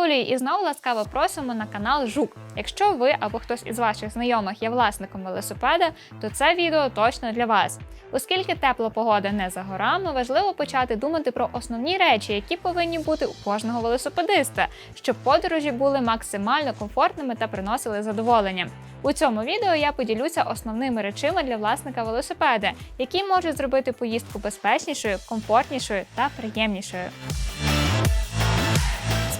Юлії і знову ласкаво просимо на канал Жук. Якщо ви або хтось із ваших знайомих є власником велосипеда, то це відео точно для вас. Оскільки тепла погода не за горами, важливо почати думати про основні речі, які повинні бути у кожного велосипедиста, щоб подорожі були максимально комфортними та приносили задоволення. У цьому відео я поділюся основними речами для власника велосипеда, які можуть зробити поїздку безпечнішою, комфортнішою та приємнішою.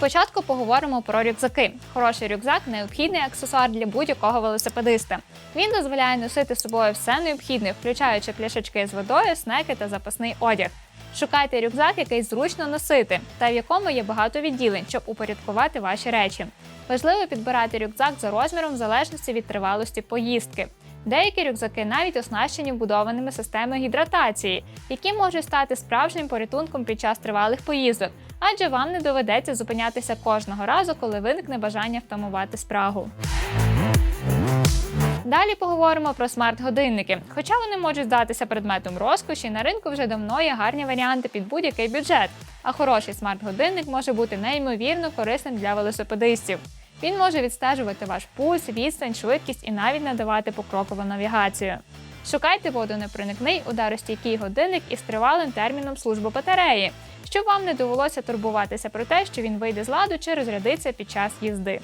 Спочатку поговоримо про рюкзаки. Хороший рюкзак необхідний аксесуар для будь-якого велосипедиста. Він дозволяє носити з собою все необхідне, включаючи пляшечки з водою, снеки та запасний одяг. Шукайте рюкзак, який зручно носити, та в якому є багато відділень, щоб упорядкувати ваші речі. Важливо підбирати рюкзак за розміром в залежності від тривалості поїздки. Деякі рюкзаки навіть оснащені вбудованими системами гідратації, які можуть стати справжнім порятунком під час тривалих поїздок, адже вам не доведеться зупинятися кожного разу, коли виникне бажання втамувати спрагу. Далі поговоримо про смарт-годинники. Хоча вони можуть здатися предметом розкоші, на ринку вже давно є гарні варіанти під будь-який бюджет. А хороший смарт-годинник може бути неймовірно корисним для велосипедистів. Він може відстежувати ваш пульс, відстань, швидкість і навіть надавати покрокову навігацію. Шукайте водонепроникний ударостійкий годинник із тривалим терміном служби батареї, щоб вам не довелося турбуватися про те, що він вийде з ладу чи розрядиться під час їзди.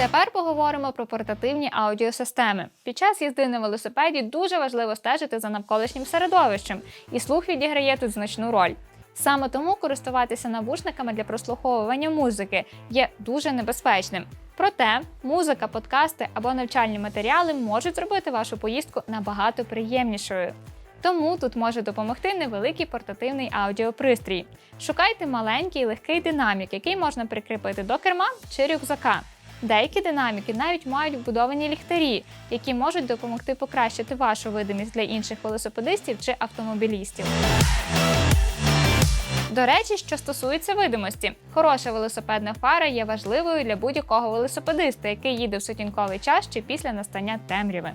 Тепер поговоримо про портативні аудіосистеми. Під час їзди на велосипеді дуже важливо стежити за навколишнім середовищем, і слух відіграє тут значну роль. Саме тому користуватися навушниками для прослуховування музики є дуже небезпечним. Проте музика, подкасти або навчальні матеріали можуть зробити вашу поїздку набагато приємнішою. Тому тут може допомогти невеликий портативний аудіопристрій. Шукайте маленький легкий динамік, який можна прикріпити до керма чи рюкзака. Деякі динаміки навіть мають вбудовані ліхтарі, які можуть допомогти покращити вашу видимість для інших велосипедистів чи автомобілістів. До речі, що стосується видимості, хороша велосипедна фара є важливою для будь-якого велосипедиста, який їде в сутінковий час чи після настання темряви.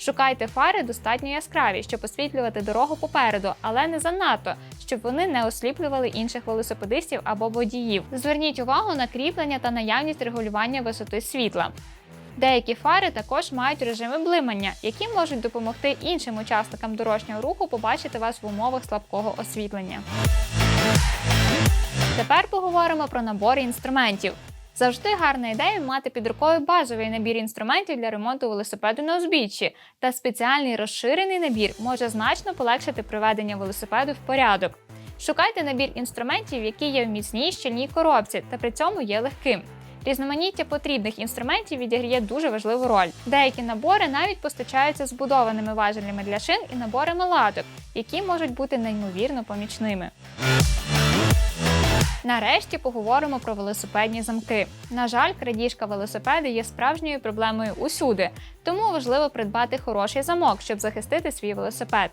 Шукайте фари достатньо яскраві, щоб освітлювати дорогу попереду, але не занадто, щоб вони не осліплювали інших велосипедистів або водіїв. Зверніть увагу на кріплення та наявність регулювання висоти світла. Деякі фари також мають режими блимання, які можуть допомогти іншим учасникам дорожнього руху побачити вас в умовах слабкого освітлення. Тепер поговоримо про набори інструментів. Завжди гарна ідея мати під рукою базовий набір інструментів для ремонту велосипеду на узбіччі, та спеціальний розширений набір може значно полегшити приведення велосипеду в порядок. Шукайте набір інструментів, які є в міцній щільній коробці та при цьому є легким. Різноманіття потрібних інструментів відіграє дуже важливу роль. Деякі набори навіть постачаються збудованими важелями для шин і наборами латок, які можуть бути неймовірно помічними. Нарешті поговоримо про велосипедні замки. На жаль, крадіжка велосипеда є справжньою проблемою усюди, тому важливо придбати хороший замок, щоб захистити свій велосипед.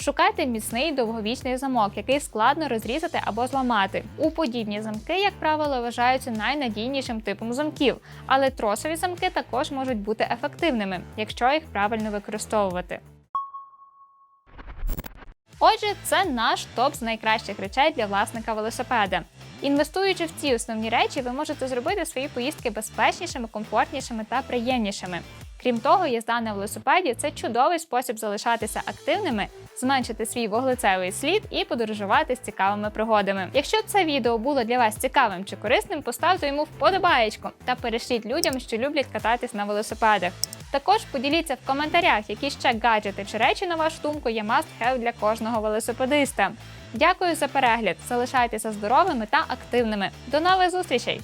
Шукайте міцний довговічний замок, який складно розрізати або зламати. У подібні замки, як правило, вважаються найнадійнішим типом замків, але тросові замки також можуть бути ефективними, якщо їх правильно використовувати. Отже, це наш топ з найкращих речей для власника велосипеда. Інвестуючи в ці основні речі, ви можете зробити свої поїздки безпечнішими, комфортнішими та приємнішими. Крім того, їзда на велосипеді це чудовий спосіб залишатися активними, зменшити свій вуглецевий слід і подорожувати з цікавими пригодами. Якщо це відео було для вас цікавим чи корисним, поставте йому вподобаєчку та перешліть людям, що люблять кататись на велосипедах. Також поділіться в коментарях, які ще гаджети чи речі, на вашу думку, є must-have для кожного велосипедиста. Дякую за перегляд! Залишайтеся здоровими та активними. До нових зустрічей!